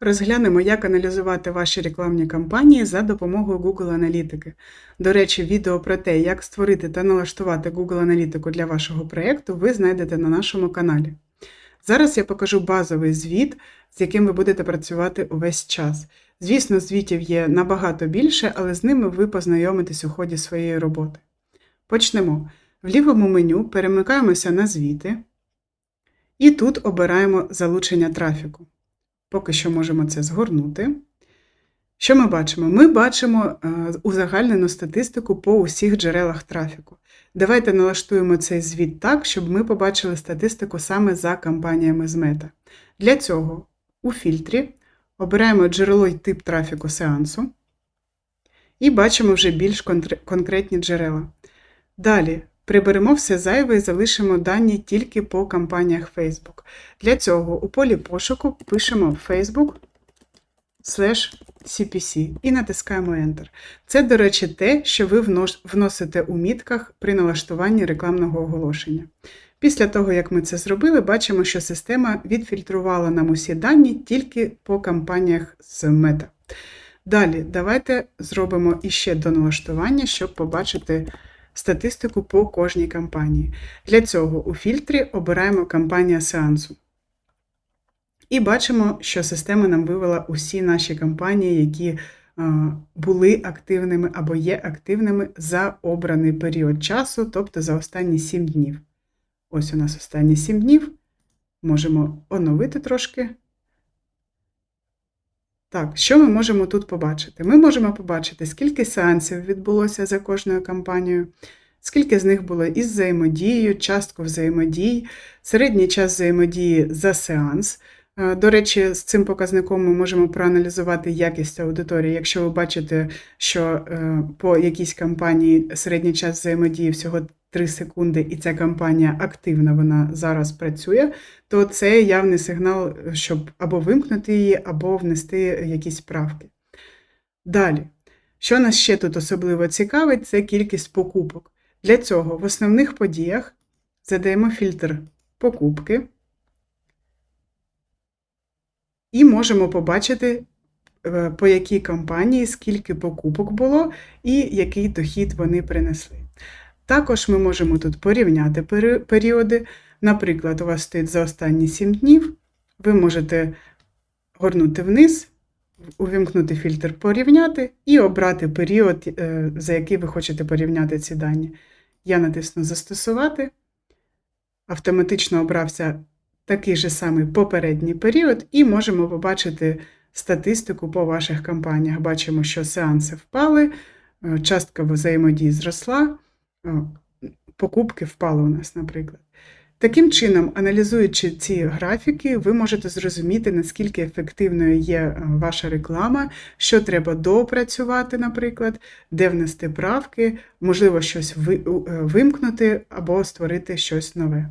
Розглянемо, як аналізувати ваші рекламні кампанії за допомогою Google Аналітики. До речі, відео про те, як створити та налаштувати Google Аналітику для вашого проєкту, ви знайдете на нашому каналі. Зараз я покажу базовий звіт, з яким ви будете працювати увесь час. Звісно, звітів є набагато більше, але з ними ви познайомитесь у ході своєї роботи. Почнемо. В лівому меню перемикаємося на звіти, і тут обираємо залучення трафіку. Поки що можемо це згорнути. Що ми бачимо? Ми бачимо е, узагальнену статистику по усіх джерелах трафіку. Давайте налаштуємо цей звіт так, щоб ми побачили статистику саме за кампаніями з мета. Для цього у фільтрі обираємо джерело й тип трафіку сеансу і бачимо вже більш конкретні джерела. Далі приберемо все зайве і залишимо дані тільки по кампаніях Facebook. Для цього у полі пошуку пишемо Facebook CPC і натискаємо Enter. Це, до речі, те, що ви вносите у мітках при налаштуванні рекламного оголошення. Після того, як ми це зробили, бачимо, що система відфільтрувала нам усі дані тільки по кампаніях з мета. Далі, давайте зробимо іще до налаштування, щоб побачити статистику по кожній кампанії. Для цього у фільтрі обираємо кампанія сеансу. І бачимо, що система нам вивела усі наші кампанії, які а, були активними або є активними за обраний період часу, тобто за останні 7 днів. Ось у нас останні 7 днів. Можемо оновити трошки. Так, що ми можемо тут побачити? Ми можемо побачити, скільки сеансів відбулося за кожною кампанією, скільки з них було із взаємодією, частку взаємодій, середній час взаємодії за сеанс. Е, До речі, з цим показником ми можемо проаналізувати якість аудиторії. Якщо ви бачите, що е, по якійсь кампанії середній час взаємодії всього 3 секунди, і ця кампанія активна, вона зараз працює, то це явний сигнал, щоб або вимкнути її, або внести якісь правки. Далі, що нас ще тут особливо цікавить, це кількість покупок. Для цього в основних подіях задаємо фільтр покупки і можемо побачити, е, по якій кампанії скільки покупок було і який дохід вони принесли. Також ми можемо тут порівняти періоди. Наприклад, у вас стоїть за останні 7 днів, ви можете горнути вниз, увімкнути фільтр порівняти і обрати період, е, за який ви хочете порівняти ці дані. Я натисну Застосувати. Автоматично обрався такий же самий попередній період, і можемо побачити статистику по ваших кампаніях. Бачимо, що сеанси впали, е, частка взаємодії зросла, покупки впали у нас, наприклад. Таким чином, аналізуючи ці графіки, ви можете зрозуміти, наскільки ефективною є е, ваша реклама, що треба доопрацювати, наприклад, де внести правки, можливо, щось е, вимкнути або створити щось нове.